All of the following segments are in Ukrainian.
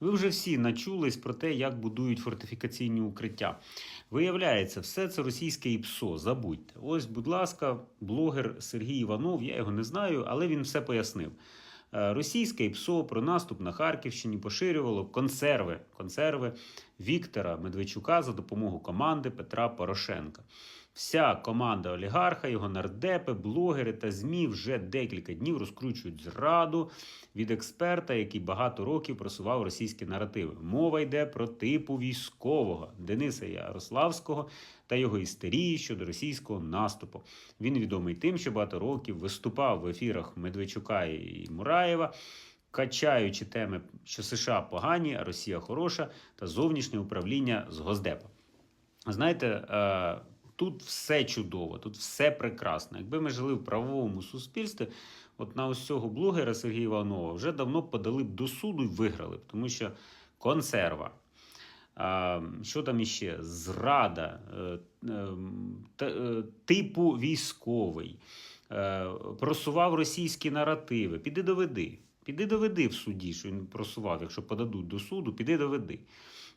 Ви вже всі начулись про те, як будують фортифікаційні укриття. Виявляється, все це російське ІПСО. Забудьте. Ось, будь ласка, блогер Сергій Іванов, я його не знаю, але він все пояснив. Е, Російське ІПСО про наступ на Харківщині поширювало консерви, консерви Віктора Медведчука за допомогою команди Петра Порошенка. Вся команда олігарха, його нардепи, блогери та ЗМІ вже декілька днів розкручують зраду від експерта, який багато років просував російські наративи. Мова йде про типу військового Дениса Ярославського та його істерії щодо російського наступу. Він відомий тим, що багато років виступав в ефірах Медведчука і Мураєва. Качаючи теми, що США погані, а Росія хороша, та зовнішнє управління з Госдепа. Знаєте, е, тут все чудово, тут все прекрасно. Якби ми жили в правовому суспільстві, от на ось цього блогера Сергія Іванова вже давно подали б до суду і виграли б, тому що консерва. Що там іще? Зрада, е, е, е, типу військовий, е, просував російські наративи. Піди доведи. Піди доведи в суді, що він просував, якщо подадуть до суду, піди доведи.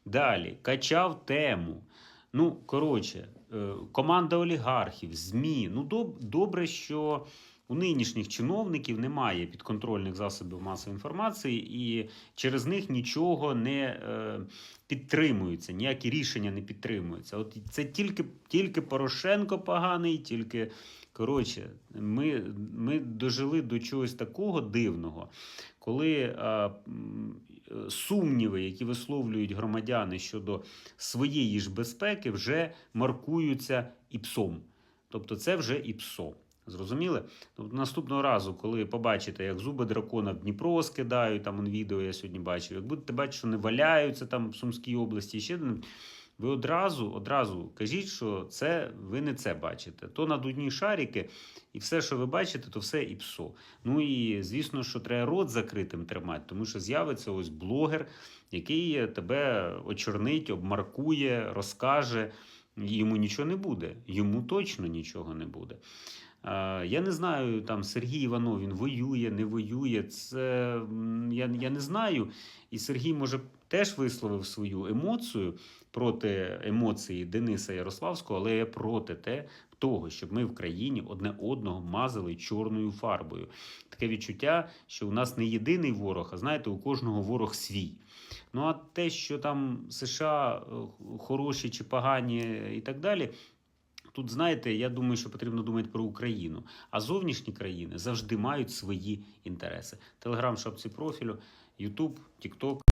Далі качав тему. Ну, коротше, е, команда олігархів, ЗМІ. Ну, доб- добре, що у нинішніх чиновників немає підконтрольних засобів масової інформації, і через них нічого не е, підтримується, ніякі рішення не підтримуються. От це тільки, тільки Порошенко поганий, тільки. Коротше, ми, ми дожили до чогось такого дивного, коли е, сумніви, які висловлюють громадяни щодо своєї ж безпеки, вже маркуються ІПСОм. Тобто це вже ІПСО. Зрозуміли? Тобто наступного разу, коли побачите, як зуби дракона в Дніпро скидають, там он відео я сьогодні бачив, як будете бачити, що вони валяються там в Сумській області, ще ви одразу, одразу кажіть, що це ви не це бачите. То надудні шарики, і все, що ви бачите, то все і псо. Ну і звісно, що треба рот закритим тримати, тому що з'явиться ось блогер, який тебе очорнить, обмаркує, розкаже. Йому нічого не буде. Йому точно нічого не буде. Я не знаю, там Сергій Іванов він воює, не воює. Це я, я не знаю. І Сергій може теж висловив свою емоцію проти емоції Дениса Ярославського, але я проти те, того, щоб ми в країні одне одного мазали чорною фарбою. Таке відчуття, що у нас не єдиний ворог, а знаєте, у кожного ворог свій. Ну а те, що там США е, хороші чи погані і так далі. Тут, знаєте, я думаю, що потрібно думати про Україну. А зовнішні країни завжди мають свої інтереси. Телеграм, шапці профілю, Ютуб, Тікток.